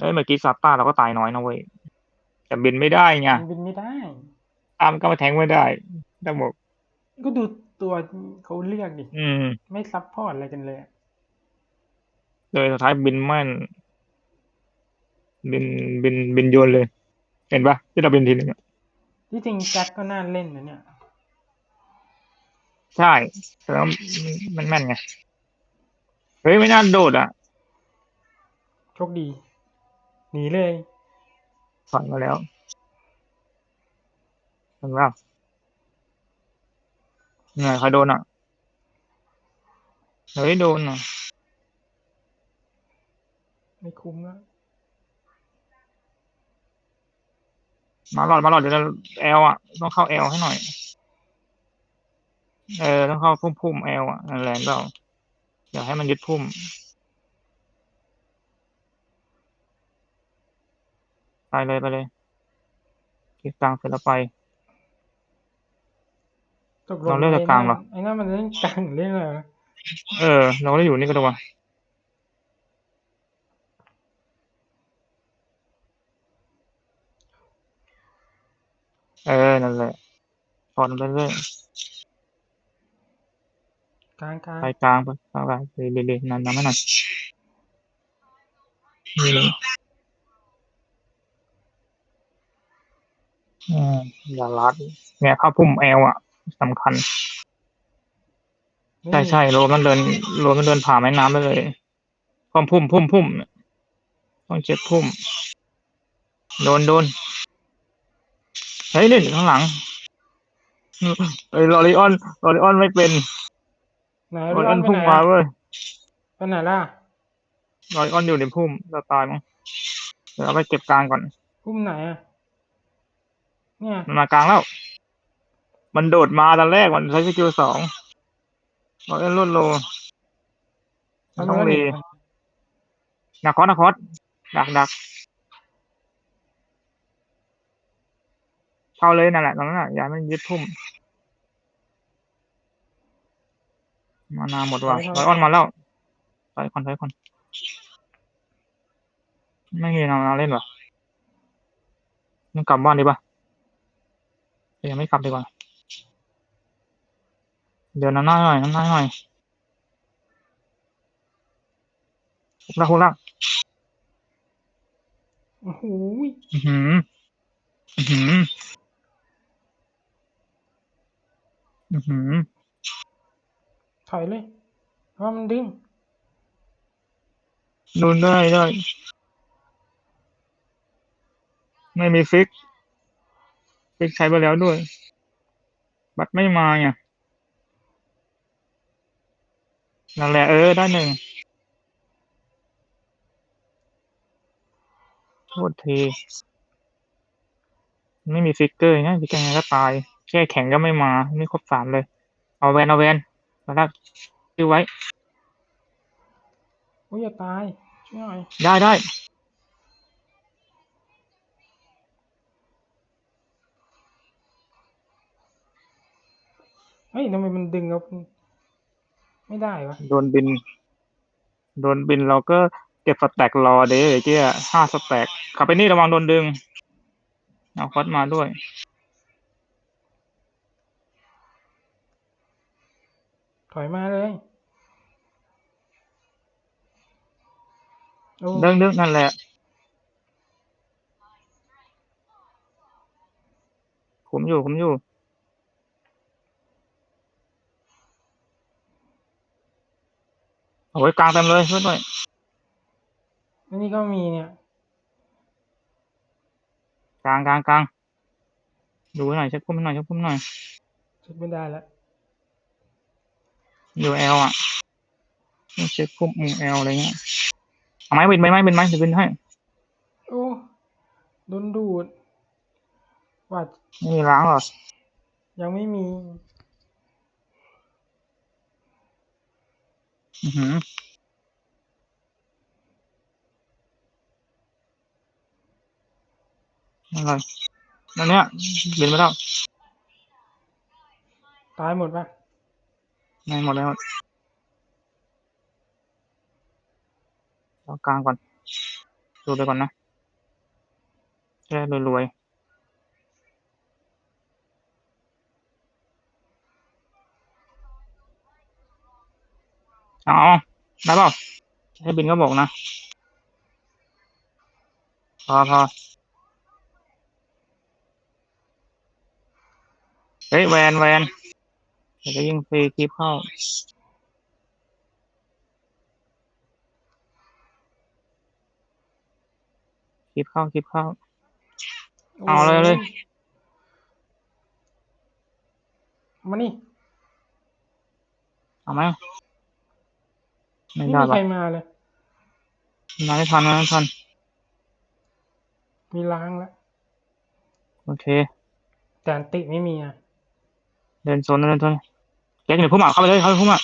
เอ้ยเมื่อกี้ซาต้าเราก็ตายน้อยนะเว้ยแต่บินไม่ได้ไงมันบินไม่ได้ตามก็มาแทงไม่ได้ต้องบอกก็ดูตัวเขาเรียกดิอืม ไม่ซับพอร์ตอะไรกันเลยอะเลยสุดท้ายบินแม่นบินบินบินโยนเลย เห็นปะที่เราบินทีนึงอะที่จริงแจ็คก็น่าเล่นนะเนี่ย ใช่แต่ว่ามันแม่นไง เฮ้ย ไม่น่าโดดอะ โชคดี หนีเลยถอยมาแล้วเห็นปะไงใครโดนอะ เฮ้ยโดนอะ ไม่คุ้มแล้วมาหลอดมาหลอดเดี๋ยวแอลอะ ต้องเข้าแอลให้หน่อย เออ ต้องเข้าพุ่มพุ่มแอลอะนั่นแรงก็เดี๋ยวให้มันยึดพุ่ม ไปเลยไปเลยคลิกกลางเสร็จแล้วไป ตกลงเราเลือกจากกลางเหรอ ไอ้นั่นมันเล่นกลางหรือเล่นอะไรวะเออ เราก็ได้อยู่นี่ก็ได้วะเออ นั่นแหละถอนไปเรื่อยกลางกลางไปกลางไปกลางไปเรื่อยๆนานๆไม่นานนี่เลย อืมอย่าลัดเนี่ยเข้าพุ่มแอลอะสำคัญ ใช่ใช่โรมันเดินโรมันเดินผ่าแม่น้ำไปเลยพุ่มพุ่มพุ่มพุ่มต้องเจ็ดพุ่ม โดนโดนเฮ้ยเล่นอยู่ข้างหลังเอ้ยลอริออนลอริออนไม่เป็นไหนลอริอร้ออนนไปพุ่งไหนมาอะเว้ยไปไหนล่ะลอริออนอยู่ในพุ่มเราตายมั้งเดี๋ยวเราไปเก็บกลางก่อน พุ่มไหนอะ เนี่ยมันมากลางแล้ว มันโดดมาตอนแรกมันใช้สกิลสองลอริออนรุ่นโลมันต้องแล้วรีหนีนาคอสนาคอสดักดักเข้าเลยนั่นแหละตรงนั้นน่ะอย่าให้มันยึดพุ่มมานาหมดว่ะร้อยออนมาแล้วถอยคอนถอยคอน ไม่มีนานาเล่นว่ะยังกลับบ้านดีป่ะ ยังไม่กลับดีกว่า เดี๋ยวนาหน้าหน่อยนาหน้าหน่อยหุกละหุกละโอ้โหอือหืออือหืออือหือถอยเลยเพราะว่ามันดึงโดนได้ได้ ไม่มีฟิก ฟิกใช้ไปแล้วด้วย บัตรไม่มาไงนั่นแหละเออได้หนึ่งโทษทีไม่มีฟิกเกอร์นะฟิกเกอร์ไงก็ตายแค่แข็งก็ไม่มา ไม่ครบสามเลย เอาแวนเอาแวนแล้วก็ซื้อไว้โอ้ยอย่าตาย ช่วยหน่อย ได้ได้ เฮ้ยทำไมมันดึงแล้วไม่ได้วะโดนบิน โดนบินเราก็เก็บสแต็กรอเด้ไอ้เจ้าห้าสแต็กขับไปนี่ระวังโดนดึง เอาคอสมาด้วย ถอยมาเลยโอ้เด้งดึงนั่นแหละผมอยู่ผมอยู่ เอาไว้กลางเต็มเลยช่วยด้วยอันนี้ก็มีเนี่ย กลางกลางกลางดูให้หน่อยเช็คพุ่มให้หน่อยเช็คพุ่มหน่อยชุดไม่ได้แล้วอยู่แอลอะต้องเช็คพุ่มแอลอะไรเงี้ยเอาไม้บินไหมไม้บินไหมเดี๋ยวบินให้โอ้โดนดูดว่าไม่มีล้างหรอ ยังไม่มี อือหืออะไรนั่นเนี้ยบินไปแล้วตายหมดปะในหมดแล้วเอากลางก่อนดูไปก่อนนะจะได้รวยๆ อาเอาได้เปล่าให้บินก็บอกนะ พอพอเฮ้ยแวนแวนเดี๋ยวจะยิงฟรีคลิปเข้าคลิปเข้าคลิปเข้า เอาเลยเลย มานี่ เอาไหม ไม่ไม่ได้มีหรอใครกมาเลย มาไม่ทันมาไม่ทัน มีล้างแล้ว โอเค แต่อันติไม่มีอะ เดินโซนเดินโซนแก๊กหนึ่งพุ่มอะเข้าไปเลยเข้าไปพุ่มอะ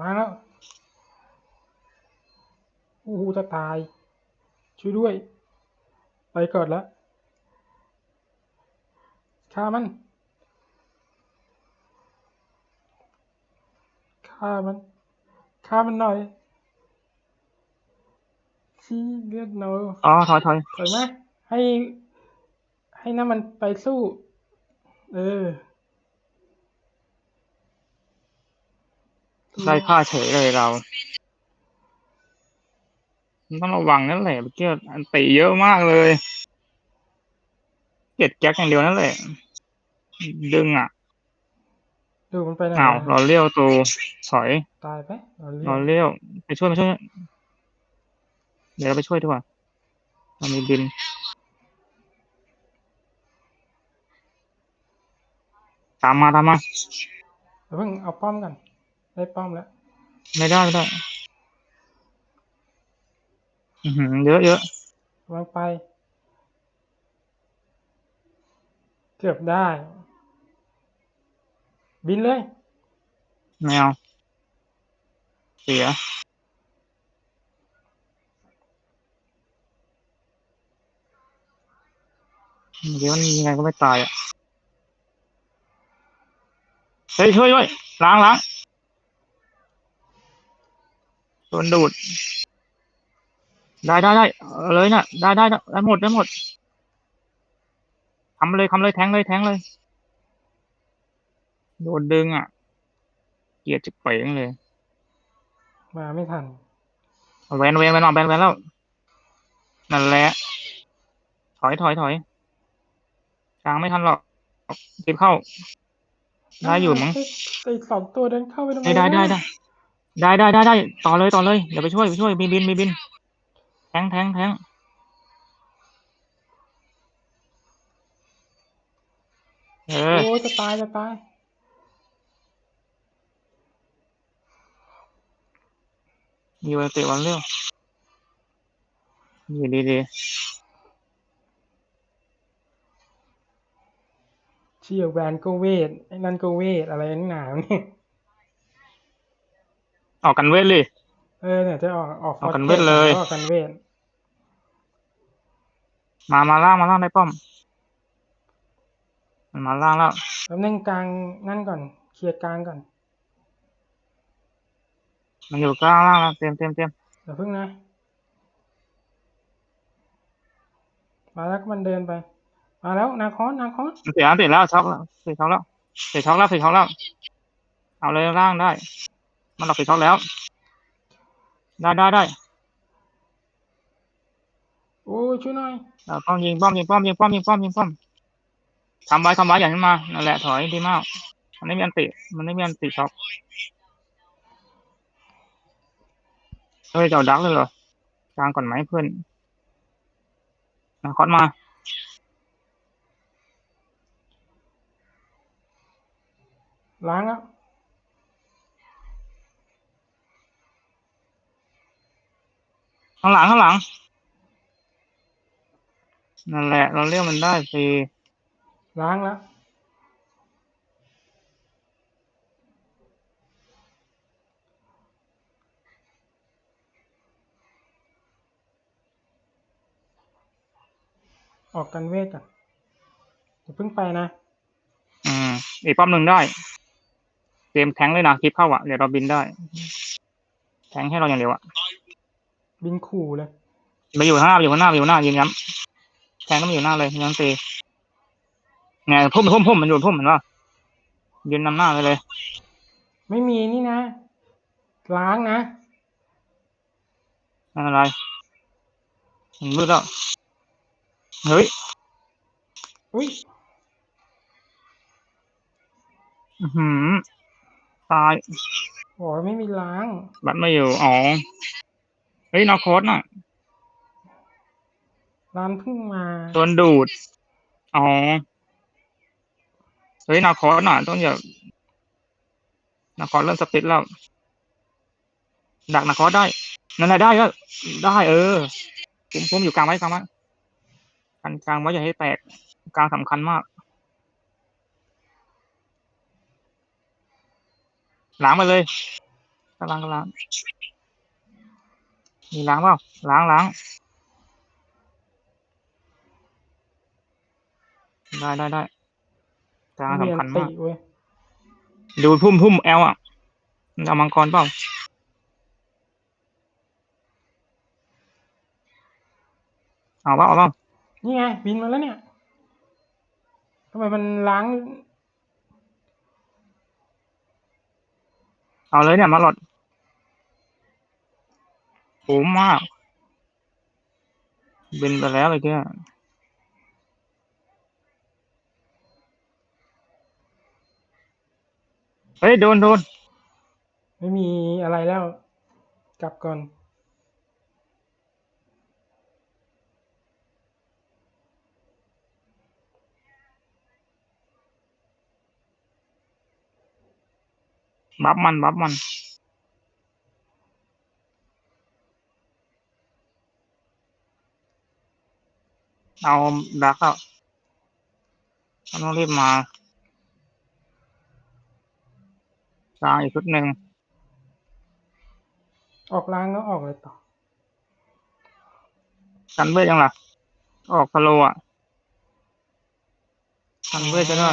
ล้างแล้วโอ้โหจะตาย ช่วยด้วย ไปก่อนแล้วฆ่ามัน ฆ่ามัน ฆ่ามันหน่อยชี้เลือดหน่อยอ๋อถอยถอยถอยมาให้ ให้น้ำมันไปสู้ เออ ได้ค่าเฉยเลยเรามันต้องระวังนั่นแหละเมื่อกี้อันตีเยอะมากเลย เกลียดแก๊กอย่างเดียวนั่นแหละ ดึงอะ ดูมันไปไหนอ้าววะรอเลี้ยวตัวถอยตายไปเราเรียรอกเลี้ยวไปช่วยไปช่วยเดี๋ยวเราไปช่วยดีกว่าเรามีบินตามมาตามมาเดี๋ยวเพิ่งเอาป้อมกัน ได้ป้อมแล้ว ไม่ได้ไม่ได้อือหือเยอะเยอะวางไป เกือบได้ บินเลย ไม่เอาเสีย เดี๋ยวมันยังไงก็ไม่ตายอะ เฮ้ยช่วยด้วยล้างล้างโดนดูด ได้ได้ได้เอาเลยน่ะ ได้ได้ได้หมดได้หมดทำเลยทำเลยแทงเลยแทงเลย โดนดึงอะ เกลียดจะเป๋งเลย มาไม่ทันเอาแวนแวนแวนออกแวนแวนแล้ว นั่นแหละ ถอยถอยถอยกลางไม่ทันหรอกเก็บเข้า ได้อยู่มั้งไอ้ไอ้สองตัวเดินเข้าไปทำไมได้ได้ได้วะได้ได้ได้ได้ได้ต่อเลยต่อเลยเดี๋ยวไปช่วยไปช่วยมีบินมีบินแทงแทงแทงเออโอ้ยจะตายจะตาย มีวันเตะวันเร็วดีดีดีเชี่ยแวนก็เวทไอ้นั่นก็เวทอะไรนักหนาวเนี่ยออกกันเวทเลย เออเนี่ยจะออกออกเอากันฟเวทเลย ออกกันเวท มามาล่างมาล่างได้ป้อม มันมาล่างแล้วแป๊บนึงกลางนั่นก่อน เคลียร์กลางก่อน มันอยู่กลางล่างแล้วเตรียมเตรียมเตรียมเดี๋ยวพึ่งนะ มาแล้วก็มันเดินไป มาแล้วนาคอนนาคอนมันเสียเสียแล้วช็อกแล้วเสียช็อกแล้วเสียช็อกแล้วเสียช็อกแล้ว เอาเลยล่างได้ มันออกเสียช็อกแล้ว ได้ได้ได้โอ้ยช่วยหน่อยเราต้องยิงป้อมยิงป้อมยิงป้อมยิงป้อมยิงป้อมทำไว้ทำไว้อย่างนี้มานั่นแหละถอยดีมาก มันไม่มีอันติ มันไม่มีอันติช็อก เฮ้ยเจ้าดักเลยเหรอกลางก่อนไหมเพื่อนนาคอสมา ล้างแล้วข้างหลังข้างหลัง นั่นแหละ เราเรียกมันได้สิล้างแล้ว ออกกันเวทก่อนอย่าเพิ่งไปนะ อืม อีกป้อมหนึ่งได้เกมแทงเลยนะคลิปเข้าอะ เดี๋ยวเราบินได้ แทงให้เราอย่างเดียวอะ บินขู่เลยไปอยู่ข้างหน้าไปอยู่ข้างหน้าไปอยู่ข้างหน้ายืนย้ำแทงก็มาอยู่หน้าเลยยังตีไงพุ่มพุ่มพุ่มมันอยู่พุ่มเห็นป่ะยืนนำหน้าไปเลย ไม่มีนี่นะ ล้างนะไม่เป็นไรมันมืดแล้ว เฮ้ย อุ้ย อื้อหือ ตายบอกว่าไม่มีล้าง บัตรไม่อยู่ อ๋อ เฮ้ยนอโคสน่ะร้านเพิ่งมา โดนดูด อ๋อ เฮ้ยนาคอสน่ะ ต้องอย่านาคอสเริ่มสปิดแล้ว ดักนาคอสได้ นั่นแหละได้ก็ได้ เออพุ่มพุ่มอยู่กลางไว้กลางไว้ กันกลางไว้อย่าให้แตกกลางสำคัญมาก ล้างไปเลยก็ล้างก็ล้างมีล้างเปล่าล้างล้างได้ได้ได้กลางเรียนสำคัญติมากเว้ยดูพุ่มพุ่มแอลอะมันจะเอามังกรเปล่าเอาเปล่าเอาเปล่า นี่ไงบินมาแล้วเนี่ยทำไมมันล้าง เอาเลยเนี่ยมาหลอดโหมาก บินไปแล้วเลยแกเฮ้ย โดนโดน ไม่มีอะไรแล้ว กลับก่อน บัฟมันบัฟมัน เอาดักแล้วต้องรีบมากลางอีกชุดหนึ่ง ออกล้างแล้วออกเลยต่อ กันเวทยังล่ะ ออกพะโลอะ กันเวทจะได้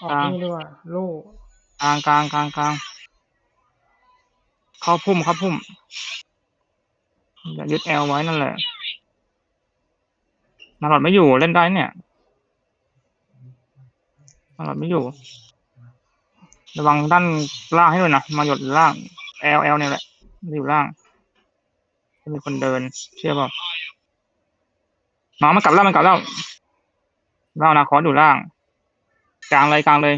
ออกกลางนี่ด้วยโล่ก กลางกลางกลางกลางเข้าพุ่มเข้าพุ่มอย่ายึดแอลไว้นั่นแหละมาหลอดไม่อยู่เล่นได้เนี่ยมาหลอดไม่อยู่ ระวังด้านล่างให้ด้วยนะมาหยดล่างแอลแอลเนี่ยแหละอยู่ล่างจะมีคนเดิน เชื่อเปล่าน้องมันกลับแล้วมันกลับแล้วล่านาคอสอยู่ล่าง กลางเลยกลางเลย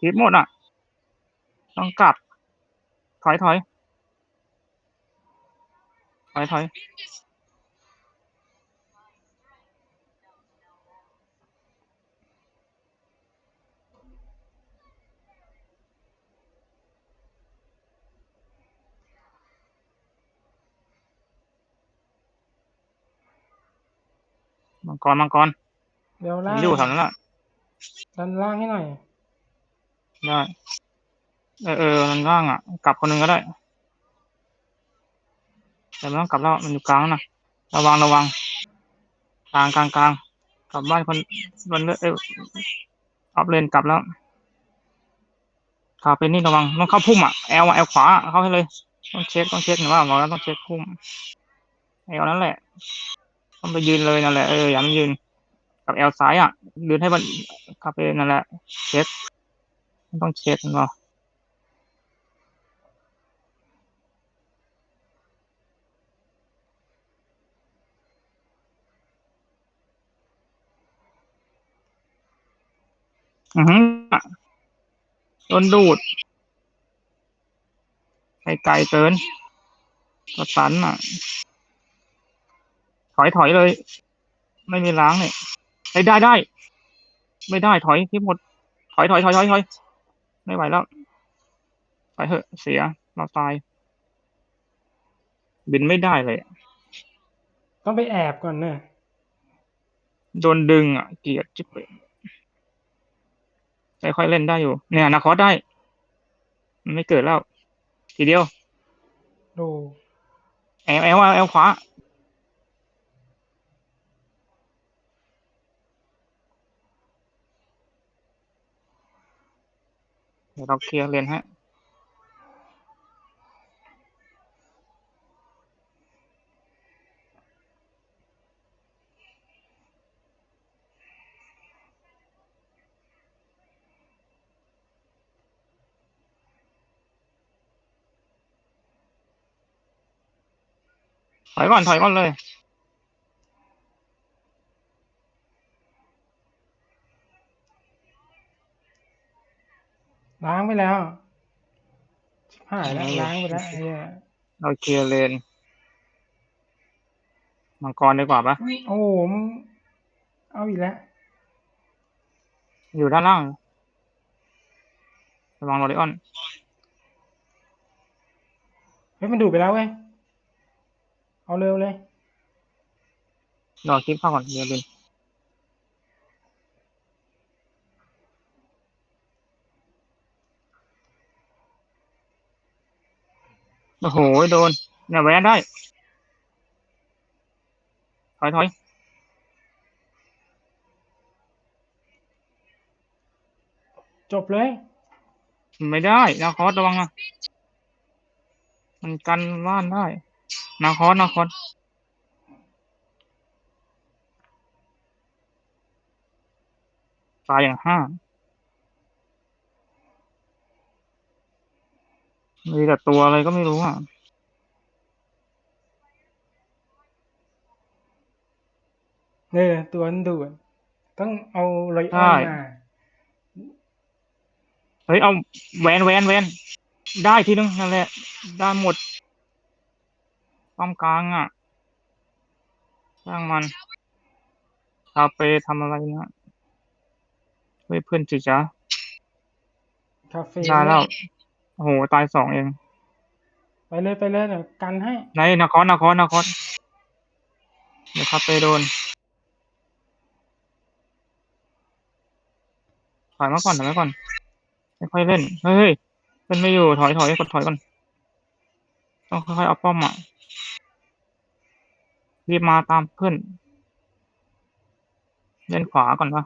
คิดหมดอะ ต้องกลับ ถอยถอยถอยถอยมังกรมังกรเดี๋ยวล่างอยู่แถวนั้นแหละดันล่างให้หน่อย ได้ เออเออมันว่างอะ กลับคนหนึ่งก็ได้ แต่ไม่ต้องกลับแล้วมันอยู่กลางนะระวังระวังกลางกลางกลางกลับบ้านคนคนเลือเอออฟเลนกลับแล้วขาเป็นนี่ระวังต้องเข้าพุ่มอะแอลแอลขวาเข้าให้เลย ต้องเช็คต้องเช็คหรือว่าบอกแล้วต้องเช็คพุ่มแอลนั่นแหละ ต้องไปยืนเลยนั่นแหละเอออย่ามันยืนกับแอลซ้ายอะยืนให้มันคาเฟ่นั่นแหละเช็ค ต้องเช็คเนาะอือหือโดนดูดไกลไกลเกินก็ตันอะ ถอยถอยเลย ไม่มีล้างเนี่ยได้ได้ได้ ไม่ได้ถอยที่หมด ถอยถอยถอยถอยถอย ไม่ไหวแล้วถอยเถอะเสียเราตาย บินไม่ได้เลย ต้องไปแอบก่อนเนอะโดนดึงอะ เกลียดจิ๊บเลยค่อยๆเล่นได้อยู่ เนี่ยนาคอสได้ มันไม่เกิดแล้ว ทีเดียว ดู แอลแอลแอลขวา เดี๋ยวเราเคลียร์เลนให้ถอยก่อนถอยก่อนเลย ล้างไปแล้วชิบหายแล้วเออล้างไปแล้วไอ้เนี่ยเราเคลียร์เลน มังกรดีกว่าปะโอ้โหมึงเอาอีกแล้วอยู่ด้านล่าง ระวังโรลิออน เฮ้ยมันดูดไปแล้วเว้ยเอาเร็วเลย รอคลิปเข้าก่อนเดี๋ยวบิน โอ้โห โดนเนี่ยแวนได้ ถอยถอยจบเลย ไม่ได้ นาคอสระวังนะมันกันว่านได้ นาคอสนาคอสตายอย่างห้า มีแต่ตัวอะไรก็ไม่รู้อะเออตัวนั้นดูดต้องเอาไรอใช่อนมาเฮ้ยเอาแวนแวนแวนได้ทีนึงนั่นแหละ ได้หมดป้อมกลางอะช่างมันคาเฟ่ทำอะไรเนี่ยเฮ้ยเพื่อนจิจ๊ะคาเฟ่ได้แล้ว โอ้โหตายสองเอง ไปเลยไปเลยเดี๋ยวกันให้ในนาคอสนาคอสนาคอสเดี๋ยวคาเฟ่โดนถอยมาก่อนถอยมาก่อนไม่ค่อยเล่นเฮ้ยเฮ้ยเล่นไม่อยู่ถอยถอยกดถอยก่อนต้องค่อยๆเอาป้อมอะรีบมาตามเพื่อนเล่นขวาก่อนปะ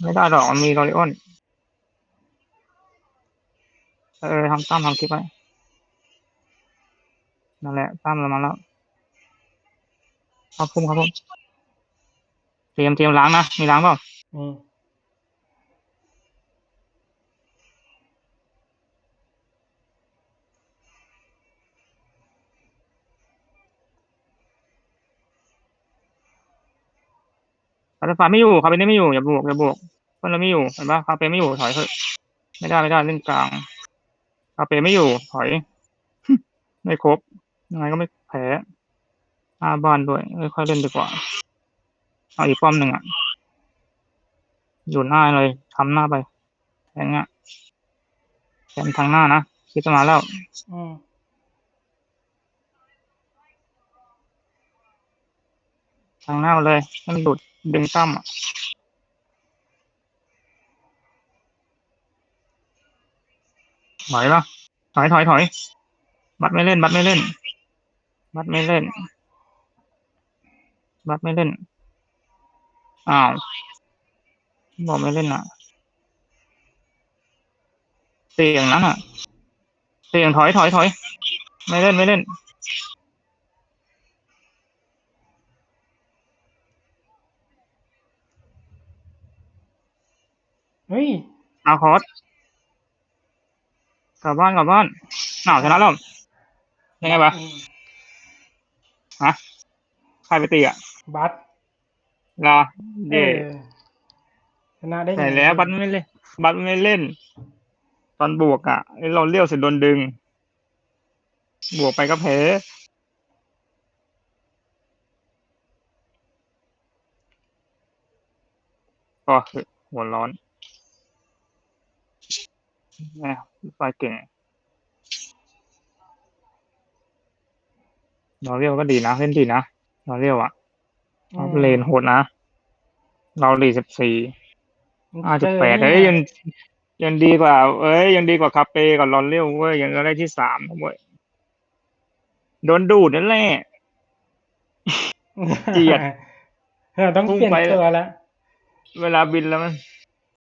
ไม่ได้หรอกมันมีลอริออน เออทำตามทำคลิปไว้นั่นแหละตามเรามาแล้วครับพุ่มครับผมเตรียมเตรียมล้างนะ มีล้างเปล่าอืมคาเฟ่ไม่อยู่คาเฟ่นี่ไม่อยู่อย่าบวกอย่าบวกเพื่อนเราไม่อยู่เห็นปะคาเฟ่ไม่อยู่ถอยเถอะไม่ได้ไม่ได้เล่นกลาง คาเฟ่ไม่อยู่ถอย ไม่ครบยังไงก็ไม่แพ้หน้าบ้านด้วยไม่ค่อยเล่นดีกว่า เอาอีกป้อมหนึ่งอะ อยู่หน้าเลยทำหน้าไปแทงอะแทงทางหน้านะคิดจะมาแล้วอืมทางหน้าเลยให้มันหลุดดึงตั้มอะ ถอยปะถอยถอยถอย บัตรไม่เล่น บัตรไม่เล่น บัตรไม่เล่น บัตรไม่เล่น อ้าวบอกไม่เล่นอะ เสียงนั้นอะ เสียงถอยถอยถอย ไม่เล่นไม่เล่นเฮ้ยอาคอสก ลับบ้านกลับบ้านหนาวชนะแล้วยังไงวะอืมฮะใครไปตีอะ บัตรอเอเย่อชนะได้ไงใส่แล้วบัตรไม่เล่นบัตรไม่เล่น ตอนบวกอะไอ้เราเลี้ยวเสร็จโดนดึง บวกไปก็แพ้ก็หัวร้อน แหมไฟเก่งเราเลี้ยวก็ดีนะ เล่นดีนะเราเลี้ยวอะอืมเลนโหดนะ เราลีสิบสี่มันอาจุดเจแปดนี่เอ้ยยังยังดีกว่า เอ้ยยังดีกว่าคาเปกับลอนเลี้ยวเว้ยยังได้ที่สามเว้ยโดนดูดนั่นแหละเกลียดเราต้องพุ่งเปลี่ยนไปตัวแล้ว เวลาบินแล้วมัน